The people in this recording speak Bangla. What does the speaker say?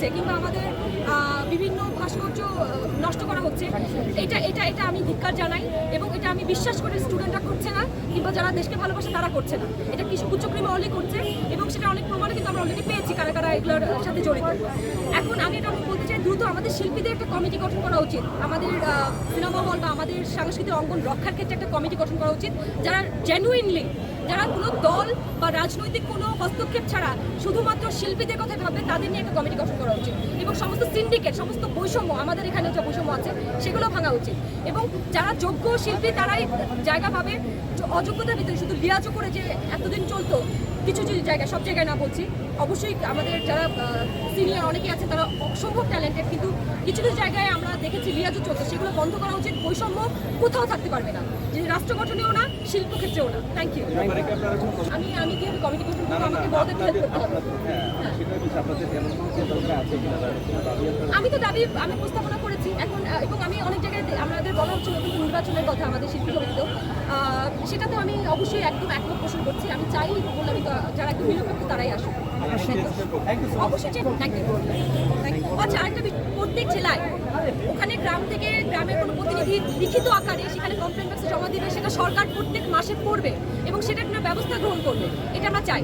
হচ্ছে কিংবা আমাদের বিভিন্ন ভাস্কর্য নষ্ট করা হচ্ছে, এটা এটা এটা আমি ধিক্কার জানাই এবং এটা আমি বিশ্বাস করি স্টুডেন্টরা করছে না কিংবা যারা দেশকে ভালোবাসে তারা করছে না। এটা কিছু কুচক্রিম অলি করছে এবং সেটা অনেক প্রমাণে কিন্তু আমরা অলরেডি পেয়েছি কারা কারা এগুলোর সাথে জড়িত। এখন আমি এটা বলতে চাই, দ্রুত আমাদের শিল্পীদের একটা কমিটি গঠন করা উচিত। আমাদের সিনেমা হল বা আমাদের সাংস্কৃতিক অঙ্গন রক্ষার ক্ষেত্রে একটা কমিটি গঠন করা উচিত, যারা জেনুইনলি যারা কোনো দল বা রাজনৈতিক কোনো হস্তক্ষেপ ছাড়া শুধুমাত্র শিল্পীদের কথা ভাবে তাদের নিয়ে একটা কমিটি গঠন করা উচিত। এবং সমস্ত সিন্ডিকেট সমস্ত বৈষম্য, আমাদের এখানে যে বৈষম্য আছে, সেগুলো ভাঙা উচিত। এবং যারা যোগ্য শিল্পী, তারাই জায়গা পাবে। অযোগ্যতার ভিতরে শুধু লিয়াজও করে যে এতদিন চলতো, কিছু কিছু জায়গায় সব জায়গায় না বলছি, অবশ্যই আমাদের যারা সিনিয়র অনেকে আছে, তারা অসম্ভব ট্যালেন্টেড কিন্তু কিছু কিছু জায়গায় আমরা দেখেছি লিয়াজও চলছে সেগুলো বন্ধ করা উচিত। বৈষম্য কোথাও থাকতে পারবে না। যে রাষ্ট্র গঠনেও না শিল্প ক্ষেত্রেও না থ্যাংক ইউ আমি আমি কি কমিটি গঠন করব আমাকে বড়দের হেল্প করতে হবে। আপনাদের হ্যাঁ হচ্ছে আপনারা আমি তো দাবি আমি উপস্থাপনা করেছি। এখন এবং আমি অনেক জায়গায় আমাদের বলা হচ্ছিল কিন্তু নির্বাচনের কথা আমাদের শিল্পী সমিতিতেও। আহ, সেটাতে আমি অবশ্যই একদম একমত পোষণ করছি। আমি চাই বলে আমি তো- যারা একটু নিরপেক্ষ তারাই আসুক। আচ্ছা প্রত্যেক জেলায়, ওখানে গ্রাম থেকে কোনো লিখিত আকারে সেখানে জমা সেটা সরকার প্রত্যেক মাসে পড়বে এবং সেটার ব্যবস্থা গ্রহণ করবে, এটা আমরা চাই।